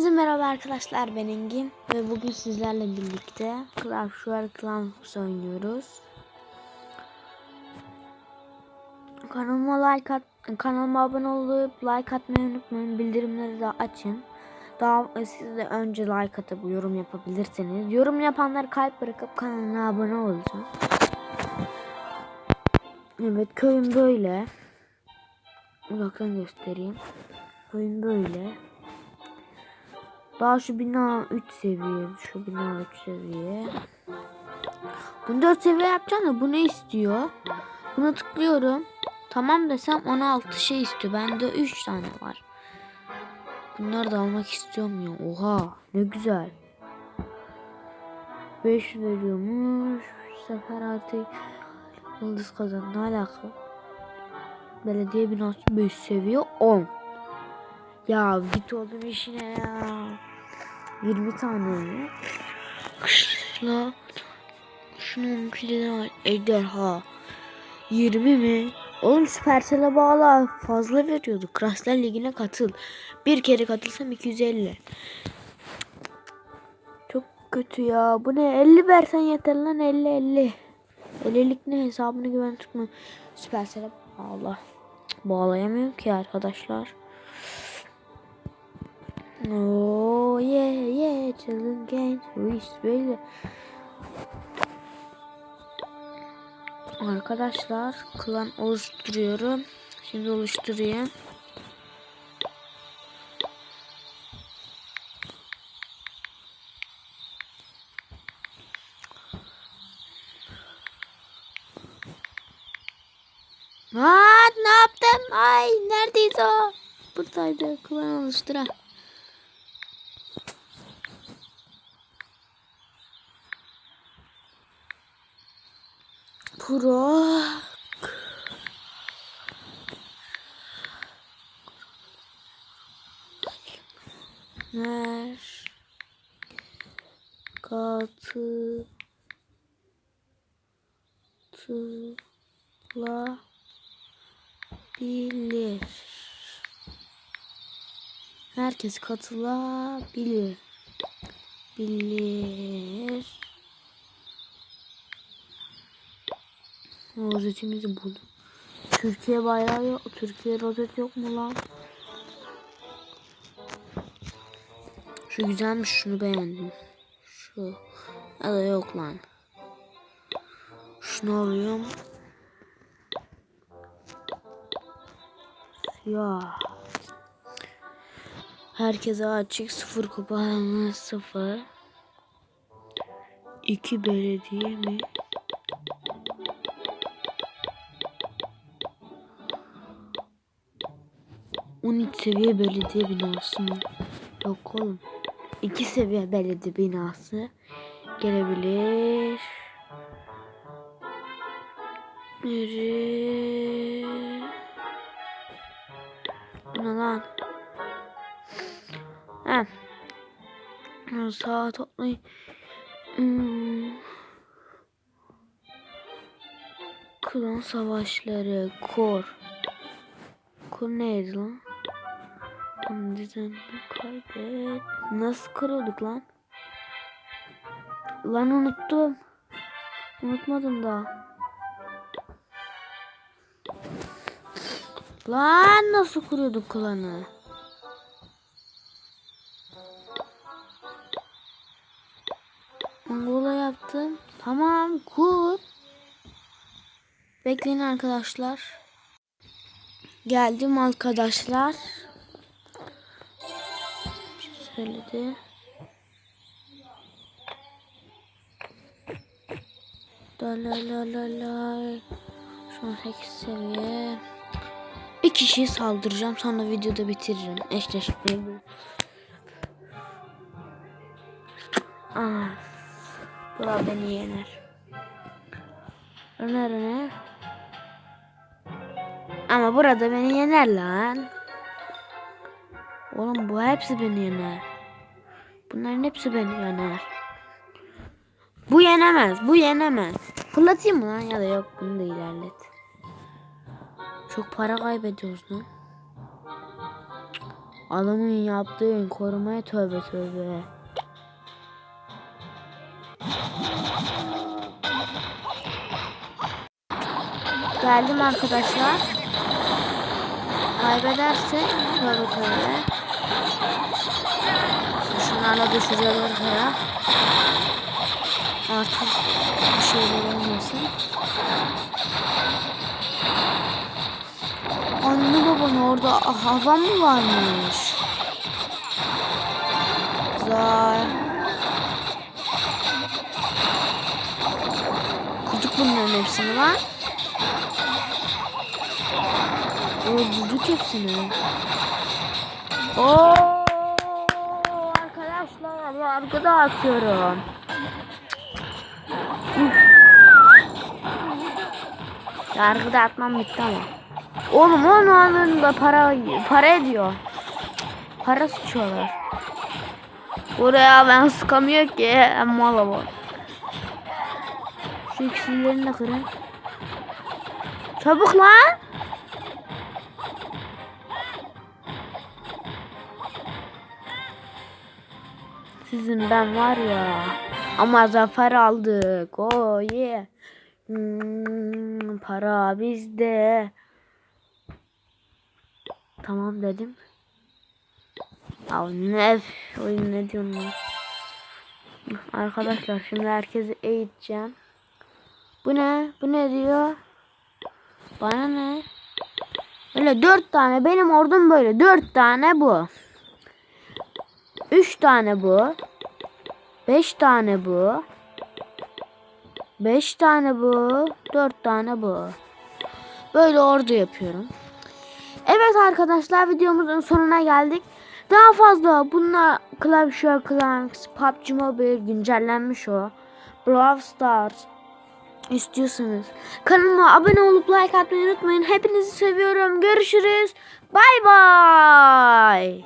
Hepinize merhaba arkadaşlar ben Engin ve bugün sizlerle birlikte Clash Royale Clans oynuyoruz. Kanalıma like at, kanalıma abone olup like atmayı unutmayın. Bildirimleri de açın. Daha siz de önce like atıp yorum yapabilirsiniz. Yorum yapanlar kalp bırakıp kanalına abone olacağım. Evet köyüm böyle. Uzaktan göstereyim. Köyüm böyle. Daha şu bina 3 seviye. Şu bina 3 seviye. Bunu 4 seviye yapacağım da bu ne istiyor? Buna tıklıyorum. Tamam desem 16 şey istiyor. Bende 3 tane var. Bunları da almak istiyorum ya. Oha ne güzel. 5 veriyormuş. Bu sefer artık yıldız kazan. Ne alaka? Belediye binası 5 seviye 10. Ya git oğlum işine ya. 20 tane mi? Kışla. Şunun kilidi var. Ejderha. 20 mi? Oğlum Supercell'e bağla. Fazla veriyordu. Kraslar Ligi'ne katıl. Bir kere katılsam 250. Çok kötü ya. Bu ne? 50 versen yeter lan 50 50. 50'lik ne hesabını güven tutma. Supercell'e bağla. Bağlayamıyorum ki arkadaşlar. Oh yeah yeah çılgın genç bu iş. Arkadaşlar klan oluşturuyorum. Şimdi oluşturayım. Aa, ne yaptım? Ay neredeydi o? Buradaydı. Klan oluşturan. Pro. Ver. Katı. Tıla. Bilir. Herkes katılabilir. Bilir. Rozetimizi buldum. Türkiye bayrağı yok. Türkiye rozet yok mu lan? Şu güzelmiş. Şunu beğendim. Şu. Ya da yok lan. Şunu alıyorum. Ya. Herkese açık. Sıfır kupa sıfır. İki belediye mi? 13 seviye belediye binası mı? Yok oğlum. 2 seviye belediye binası gelebilir. Biri... Ne lan? He. Saat toplayın. Hmm. Klan savaşları, kor. Kor neydi lan? Tam düzenli kaydet. Nasıl kırıyorduk lan? Lan unuttum. Unutmadım da. Lan nasıl kuruyorduk klanı? Angola yaptım. Tamam kur. Bekleyin arkadaşlar. Geldim arkadaşlar. Söyledi. La la. Şu an 8 seviye. Bir kişiyi saldıracağım sonra videoda bitiririm. Eşleşmeyi bu. Aa. Bura beni yener. Öner öner. Ama burada beni yener lan. Oğlum bu hepsi beni yener. Bunların hepsi beni yener. Bu yenemez. Bu yenemez. Fırlatayım mı lan ya da yok bunu da ilerlet. Çok para kaybediyoruz lan. Adamın yaptığı korumaya tövbe tövbe. Geldim arkadaşlar. Kaybedersek tövbe tövbe. Şunlarla düşeceğiz ortaya. Artık bir şeyler olmasın. Anne baban orada hava mı varmış? Güzel. Kurduk bunların hepsini lan. Öldürdük hepsini. Oo yargı dağıtıyorum. Yargı dağıtmam bitti ama. Oğlum onun anında para para ediyor. Para sıçıyorlar. Buraya ben sıkamıyor ki. Mal bu. Şu ikisilerini de kırın. Çabuk lan. Sizin ben var ya. Ama zafer aldık. Oh yeah. Hmm, para bizde. Tamam dedim. Ya ne oyun ne diyorsun lan? Arkadaşlar şimdi herkesi eğiteceğim. Bu ne? Bu ne diyor? Bana ne? Öyle dört tane benim ordum böyle dört tane bu. Üç tane bu. Beş tane bu. Beş tane bu. Dört tane bu. Böyle ordu yapıyorum. Evet arkadaşlar videomuzun sonuna geldik. Daha fazla bunlar Clash of Clans, PUBG Mobile güncellenmiş o. Brawl Stars istiyorsanız kanalıma abone olup like atmayı unutmayın. Hepinizi seviyorum. Görüşürüz. Bay bay.